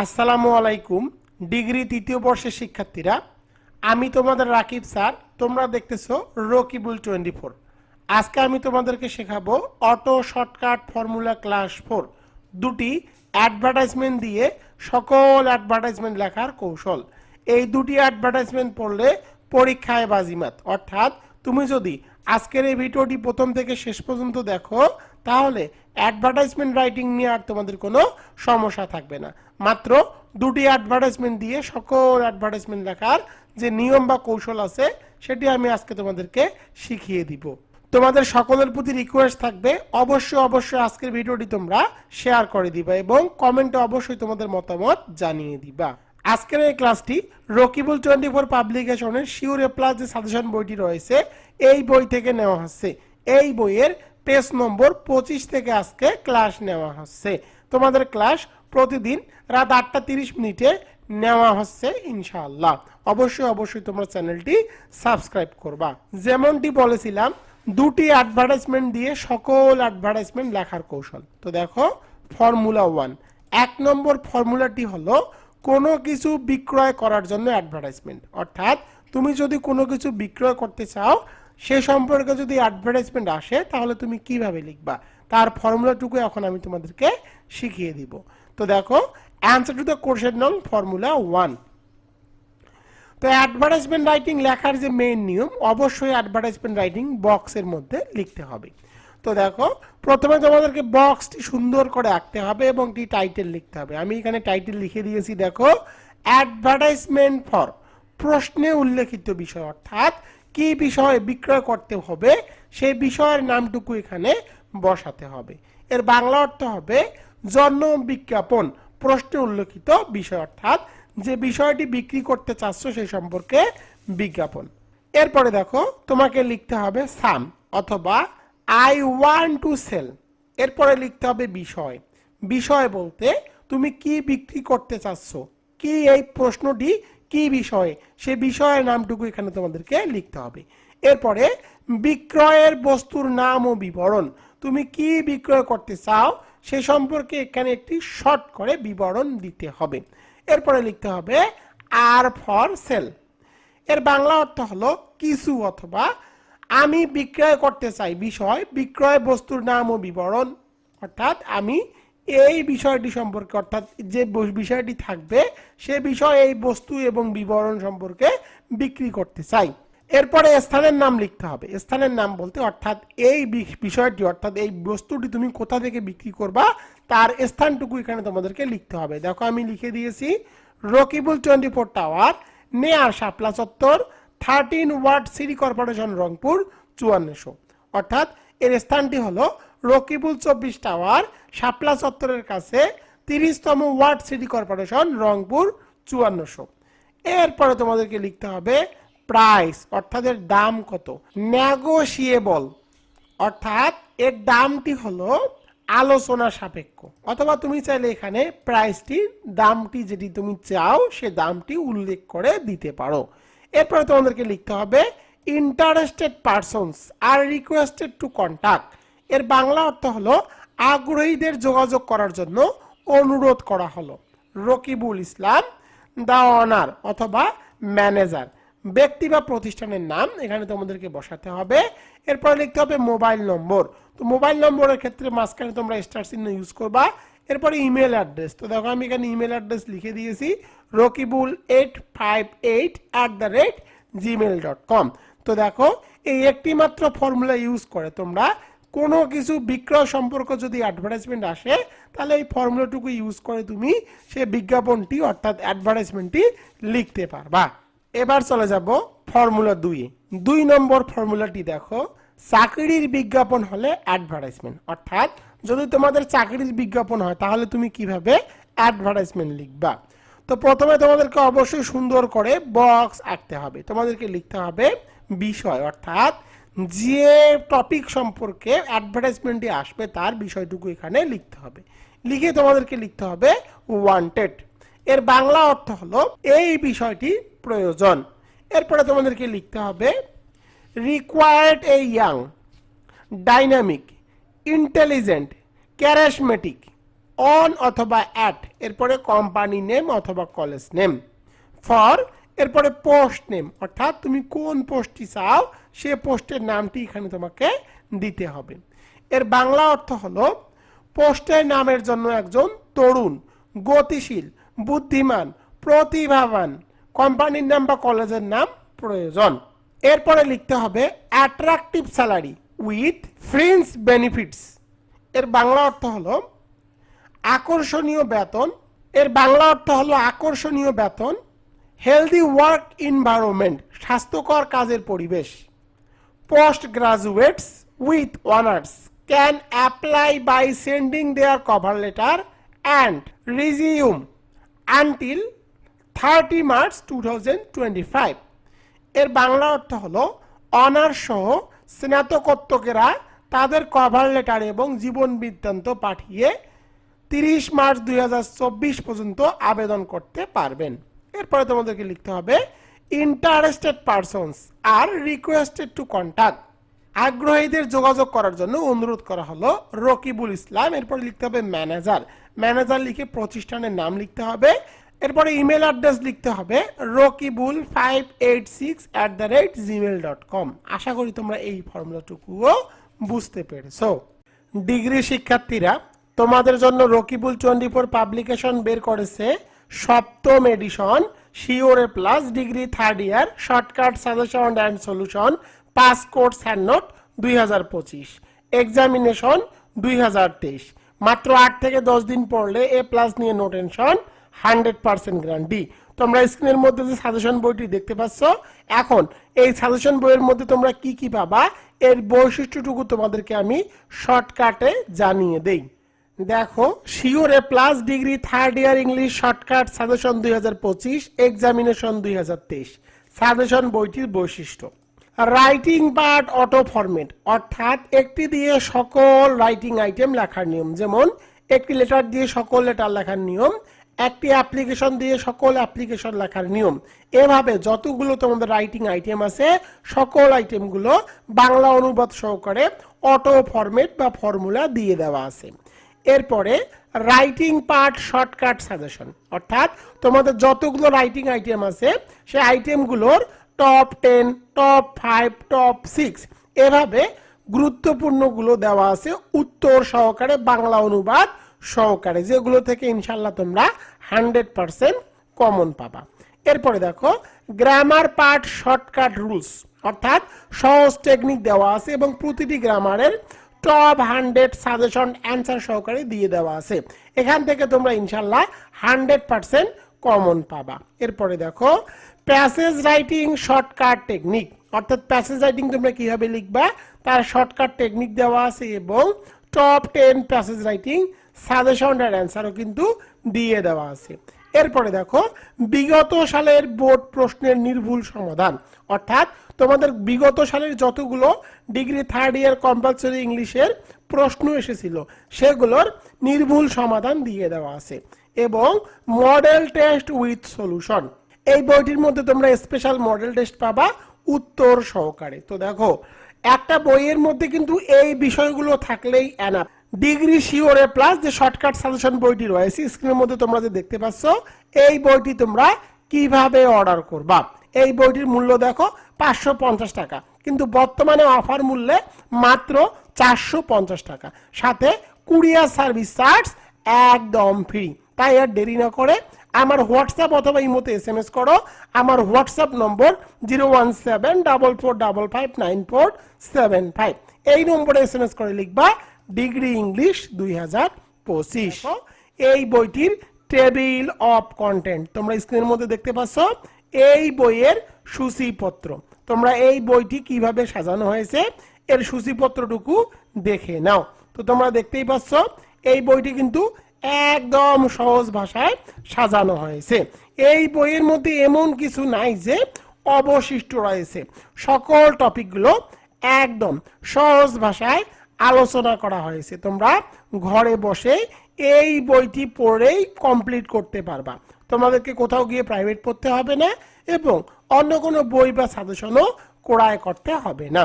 আসসালামু আলাইকুম, ডিগ্রি তৃতীয় বর্ষের শিক্ষার্থীরা। আমি তোমাদের রাকিব স্যার, তোমরা দেখতেছো রকিবুল টোয়েন্টি ফোর। আজকে আমি তোমাদেরকে শেখাবো auto shortcut formula class four. দুটি অ্যাডভার্টাইজমেন্ট দিয়ে সকল অ্যাডভার্টাইজমেন্ট লেখার কৌশল। এই দুটি অ্যাডভার্টাইজমেন্ট পড়লে পরীক্ষায় বাজিমাত। অর্থাৎ তুমি যদি আজকের এই ভিডিওটি প্রথম থেকে শেষ পর্যন্ত দেখো, তাহলে অ্যাডভার্টাইজমেন্ট রাইটিং নিয়ে আর তোমাদের কোনো সমস্যা থাকবে না। মাত্র দুটি অ্যাডভার্টাইজমেন্ট দিয়ে সকল অ্যাডভার্টাইজমেন্ট লেখার যে নিয়ম বা কৌশল আছে, সেটি আমি আজকে তোমাদেরকে শিখিয়ে দিব। তোমাদের সকলের প্রতি রিকোয়েস্ট থাকবে, অবশ্যই অবশ্যই আজকের ভিডিওটি তোমরা শেয়ার করে দিবা এবং কমেন্টে অবশ্যই তোমাদের মতামত জানিয়ে দিবা। আজকের এই ক্লাসটি রকিবুল টোয়েন্টি ফোর পাবলিকেশনের শিওর প্লাস যে সাজেশন বইটি রয়েছে, এই বই থেকে নেওয়া হচ্ছে। এই বইয়ের পেজ নম্বর পঁচিশ থেকে আজকে ক্লাস নেওয়া হচ্ছে। তোমাদের ক্লাস প্রতিদিন রাত আটটা তিরিশ মিনিটে নেওয়া হচ্ছে ইনশাআল্লাহ। অবশ্যই অবশ্যই তোমরা চ্যানেলটি সাবস্ক্রাইব করবা। যেমনটি বলেছিলাম, দুটি অ্যাডভার্টাইজমেন্ট দিয়ে সকল অ্যাডভার্টাইজমেন্ট লেখার কৌশল। তো দেখো ফর্মুলা ওয়ান এক নম্বর ফর্মুলাটি হলো কোনো কিছু বিক্রয় করার জন্য অ্যাডভার্টাইজমেন্ট অর্থাৎ, তুমি যদি কোনো কিছু বিক্রয় করতে চাও সে সম্পর্কে যদি অ্যাডভার্টাইজমেন্ট আসে, তাহলে তুমি কীভাবে লিখবা? তার ফর্মুলাটুকু এখন আমি তোমাদেরকে শিখিয়ে দিব। তো দেখো অ্যান্সার টু দ্য কোর্সের নং ফর্মুলা ওয়ান তো অ্যাডভার্টাইজমেন্ট রাইটিং লেখার যে মেইন নিয়ম, অবশ্যই অ্যাডভার্টাইজমেন্ট রাইটিং বক্সের মধ্যে লিখতে হবে। তো দেখো, প্রথমে তোমাদেরকে বক্সটি সুন্দর করে আঁকতে হবে এবং টি টাইটেল লিখতে হবে। আমি এখানে টাইটেল লিখে দিয়েছি, দেখো অ্যাডভার্টাইজমেন্ট ফর প্রশ্নে উল্লেখিত বিষয়, অর্থাৎ কি বিষয়ে বিক্রয় করতে হবে সেই বিষয়ের নামটুকু এখানে বসাতে হবে। এর বাংলা অর্থ হবে জন্ম বিজ্ঞাপন, প্রশ্নে উল্লেখিত বিষয়, অর্থাৎ যে বিষয়টি বিক্রি করতে চাচ্ছ সেই সম্পর্কে বিজ্ঞাপন। এরপরে দেখো, তোমাকে লিখতে হবে সাম অথবা আই ওয়ান টু সেল। এরপরে লিখতে হবে বিষয়। বিষয় বলতে তুমি কি বিক্রি করতে চাচ্ছ, কি এই প্রশ্নটি কি বিষয়ে? সে বিষয়ের নামটুকু এখানে তোমাদেরকে লিখতে হবে। এরপরে, বিক্রয়ের বস্তুর নাম ও বিবরণ। তুমি কি বিক্রয় করতে চাও? সে সম্পর্কে এখানে একটি শর্ট করে বিবরণ দিতে হবে। এরপরে লিখতে হবে, আর ফর সেল। এর বাংলা অর্থ হলো, কিছু অথবা আমি বিক্রয় করতে চাই। বিষয়, বিক্রয় বস্তুর নাম ও বিবরণ, অর্থাৎ আমি এই বিষয়টি সম্পর্কে, অর্থাৎ যে বিষয়টি থাকবে, সে বিষয় এই বস্তু এবং বিবরণ সম্পর্কে বিক্রি করতে চাই। এরপরে স্থানের নাম লিখতে হবে। স্থানের নাম বলতে, অর্থাৎ এই বিষয়টি, অর্থাৎ এই বস্তুটি তুমি কোথা থেকে বিক্রি করবা, তার স্থানটুকু এখানে তোমাদেরকে লিখতে হবে। দেখো, আমি লিখে দিয়েছি, Rakibul twenty four tower, near Shapla Chattar, thirteen ward city corporation Rangpur, চুয়ান্নশো। অর্থাৎ এর স্থানটি হলো রকিবুল চব্বিশ টাওয়ার, শাপলা চত্বরের কাছে তিরিশতম ওয়ার্ড সিটি কর্পোরেশন, রংপুর চুয়ান্নশো। এরপরে তোমাদেরকে লিখতে হবে প্রাইস, অর্থাৎ এর দাম কত? নেগোশিয়েবল, অর্থাৎ এর দামটি হলো আলোচনা সাপেক্ষ। অথবা তুমি চাইলে এখানে প্রাইসটি, দামটি যেটি তুমি চাও, সে দামটি উল্লেখ করে দিতে পারো। এরপরে তোমাদেরকে লিখতে হবে interested persons are requested to contact এর বাংলা অর্থ হলো আগ্রহীদের যোগাযোগ করার জন্য অনুরোধ করা হলো। রকিবুল ইসলাম দা অনার অথবা ম্যানেজার। ব্যক্তি বা প্রতিষ্ঠানের নাম এখানে তোমাদেরকে বসাতে হবে। এরপরে লিখতে হবে মোবাইল নম্বর। তো মোবাইল নম্বরের ক্ষেত্রে মাঝখানে তোমরা স্টার চিহ্ন ইউজ করবা। এরপরে ইমেল অ্যাড্রেস। তো দেখো আমি এখানে ইমেল অ্যাড্রেস লিখে দিয়েছি। Rakibul eight five eight at the rate Gmail dot com. তো দেখো এই একটি মাত্র ফর্মুলা ইউজ করে তোমরা কোনো কিছু বিক্রয় সম্পর্ক যদি অ্যাডভার্টাইজমেন্ট আসে, তাহলে এই ফর্মুলাটুকু ইউজ করে তুমি সে বিজ্ঞাপনটি, অর্থাৎ অ্যাডভার্টাইজমেন্টটি লিখতে পারবা। এবার চলে যাব ফর্মুলা দুই। দুই নম্বর ফর্মুলাটি দেখো, চাকরির বিজ্ঞাপন হলে অ্যাডভার্টাইজমেন্ট অর্থাৎ যদি তোমাদের চাকরির বিজ্ঞাপন হয়, তাহলে তুমি কীভাবে অ্যাডভার্টাইজমেন্ট লিখবা? তো প্রথমে তোমাদেরকে অবশ্যই সুন্দর করে বক্স আঁকতে হবে। তোমাদেরকে লিখতে হবে বিষয়, অর্থাৎ যে টপিক সম্পর্কে অ্যাডভার্টাইজমেন্টে আসবে, তার বিষয়টুকু এখানে লিখতে হবে। লিখে তোমাদেরকে লিখতে হবে ওয়ান্টেড এর বাংলা অর্থ হলো, এই বিষয়টি প্রয়োজন। এরপরে তোমাদেরকে লিখতে হবে required a young dynamic intelligent charismatic on অথবা অ্যাট এরপরে কোম্পানি নেম অথবা কলেজ নেম ফর এরপরে পোস্ট নেম অর্থাৎ তুমি কোন পোস্টটি চাও, সে পোস্টের নামটি এখানে তোমাকে দিতে হবে। এর বাংলা অর্থ হলো পোস্টের নামের জন্য একজন তরুণ, গতিশীল, বুদ্ধিমান, প্রতিভাবান কোম্পানির নাম বা কলেজের নাম প্রয়োজন। এরপরে লিখতে হবে attractive salary with fringe benefits এর বাংলা অর্থ হলো, আকর্ষণীয় বেতন। এর বাংলা অর্থ হলো, আকর্ষণীয় বেতন হেলদি ওয়ার্ক এনভায়রনমেন্ট স্বাস্থ্যকর কাজের পরিবেশ। Post graduates with honours can apply by sending their cover letter and resume until thirty March to এর বাংলা অর্থ হলো অনার্স সহ স্নাতকোত্তকেরা তাদের কভার লেটার এবং জীবন বৃত্তান্ত পাঠিয়ে তিরিশ মার্চ দুই হাজার চব্বিশ পর্যন্ত আবেদন করতে পারবেন। এরপরে তোমাদেরকে লিখতে হবে interested persons are requested to contact আগ্রহীদের যোগাযোগ করার জন্য অনুরোধ করা হলো রকিবুল ইসলাম। এরপরে লিখতে হবে ম্যানেজার ম্যানেজার লিখে প্রতিষ্ঠানের নাম লিখতে হবে। এরপরে ইমেল অ্যাড্রেস লিখতে হবে, Rakibul five eight six at the rate Gmail dot com আশা করি তোমরা এই ফর্মুলাটুকুও বুঝতে পেরেছ। ডিগ্রি শিক্ষার্থীরা, তোমাদের জন্য রকিবুল টোয়েন্টি ফোর পাবলিকেশন বের করেছে। সপ্তম edition শিওরে plus degree third year shortcut suggestion and solution pass course hand note দুই হাজার পঁচিশ। এক্সামিনেশন দুই হাজার তেইশ। মাত্র আট থেকে দশ দিন পড়লে এ প্লাস নিয়ে no tension hundred percent guarantee তোমরা স্ক্রিনের মধ্যে যে সাজেশন বইটি দেখতে পাচ্ছ, এখন এই সাজেশন বইয়ের মধ্যে তোমরা কি কি পাবা, এর বৈশিষ্ট্যটুকু তোমাদেরকে আমি শর্টকাটে জানিয়ে দেই। দেখো, শিওরে plus degree third year English shortcut suggestion দুই হাজার পঁচিশ এক্সামিনেশন দুই হাজার তেইশ। সাজেশন বইটির বৈশিষ্ট্য। রাইটিং পার্ট অটো ফরম্যাট অর্থাৎ একটি দিয়ে সকল রাইটিং আইটেম লেখার নিয়ম। যেমন, একটি লেটার দিয়ে সকল লেটার লেখার নিয়ম, একটি অ্যাপ্লিকেশন দিয়ে সকল অ্যাপ্লিকেশন লেখার নিয়ম। এভাবে যতগুলো তোমাদের রাইটিং আইটেম আছে, সকল আইটেমগুলো বাংলা অনুবাদ সহকারে অটো ফরম্যাট বা ফর্মুলা দিয়ে দেওয়া আছে। এরপরে রাইটিং পার্ট শর্টকাট সাজেশন অর্থাৎ তোমাদের যতগুলো রাইটিং আইটেম আছে, সেই আইটেমগুলোর top ten top five top six এভাবে গুরুত্বপূর্ণগুলো দেওয়া আছে উত্তর সহকারে, বাংলা অনুবাদ সহকারে, যেগুলো থেকে ইনশাল্লাহ তোমরা হান্ড্রেড পারসেন্ট কমন পাবা। এরপরে দেখো গ্রামার পার্ট শর্টকাট রুলস অর্থাৎ সহজ টেকনিক দেওয়া আছে এবং প্রতিটি গ্রামারের টপ হান্ড্রেড সাজেশন অ্যান্সার সহকারে দিয়ে দেওয়া আছে। এখান থেকে তোমরা ইনশাল্লাহ হান্ড্রেড পারসেন্ট কমন পাবা। এরপরে দেখো প্যাসেজ রাইটিং শর্টকাট টেকনিক অর্থাৎ প্যাসেজ রাইটিং তোমরা কীভাবে লিখবা? তার শর্টকাট টেকনিক দেওয়া আছে এবং top ten passage writing suggestion অ্যান্সারও কিন্তু দিয়ে দেওয়া আছে। এরপরে দেখো, বিগত সালের বোর্ড প্রশ্নের নির্ভুল সমাধান। অর্থাৎ তোমাদের বিগত সালের যতগুলো ডিগ্রি থার্ড ইয়ার কম্পালসরি ইংলিশের প্রশ্ন এসেছিল, সেগুলোর নির্ভুল সমাধান দিয়ে দেওয়া আছে এবং মডেল টেস্ট উইথ সলিউশন এই বইটির মধ্যে তোমরা স্পেশাল মডেল টেস্ট পাবা উত্তর সহকারে। তো দেখো, একটা বইয়ের মধ্যে কিন্তু এই বিষয়গুলো থাকলেই এনাফ ডিগ্রি শিওরে প্লাস যে শর্টকাট সাজেশন বইটি রয়েছে। স্ক্রিনের মধ্যে তোমরা যে দেখতে পাচ্ছ, এই বইটি তোমরা কীভাবে অর্ডার করবা? এই বইটির মূল্য দেখো, পাঁচশো পঞ্চাশ টাকা। কিন্তু বর্তমানে অফার মূল্যে মাত্র চারশো পঞ্চাশ টাকা। সাথে কুরিয়ার সার্ভিস চার্জ একদম ফ্রি তাই আর দেরি না করে আমার হোয়াটসঅ্যাপ অথবা ইমোতে এস এম এস করো। আমার হোয়াটসঅ্যাপ নম্বর zero one seven double four double five nine four seven five. এই নম্বরে এস এম এস করে লিখবা ডিগ্রি ইংলিশ দুই হাজার পঁচিশ। এই বইটির টেবিল অফ কন্টেন্ট, তোমরা স্ক্রিনের মধ্যে দেখতে পাচ্ছ, এই বইয়ের সূচিপত্র। তোমরা এই বইটি কীভাবে সাজানো হয়েছে, এর সূচিপত্রটুকু দেখে নাও। তো তোমরা দেখতেই পাচ্ছ, এই বইটি কিন্তু একদম সহজ ভাষায় সাজানো হয়েছে। এই বইয়ের মধ্যে এমন কিছু নাই যে অবশিষ্ট রয়েছে। সকল টপিকগুলো একদম সহজ ভাষায় আলোচনা করা হয়েছে। তোমরা ঘরে বসে এই বইটি পড়েই কমপ্লিট করতে পারবা। তোমাদেরকে কোথাও গিয়ে প্রাইভেট পড়তে হবে না এবং অন্য কোনো বই বা সাজেশনও ক্রয় করতে হবে না।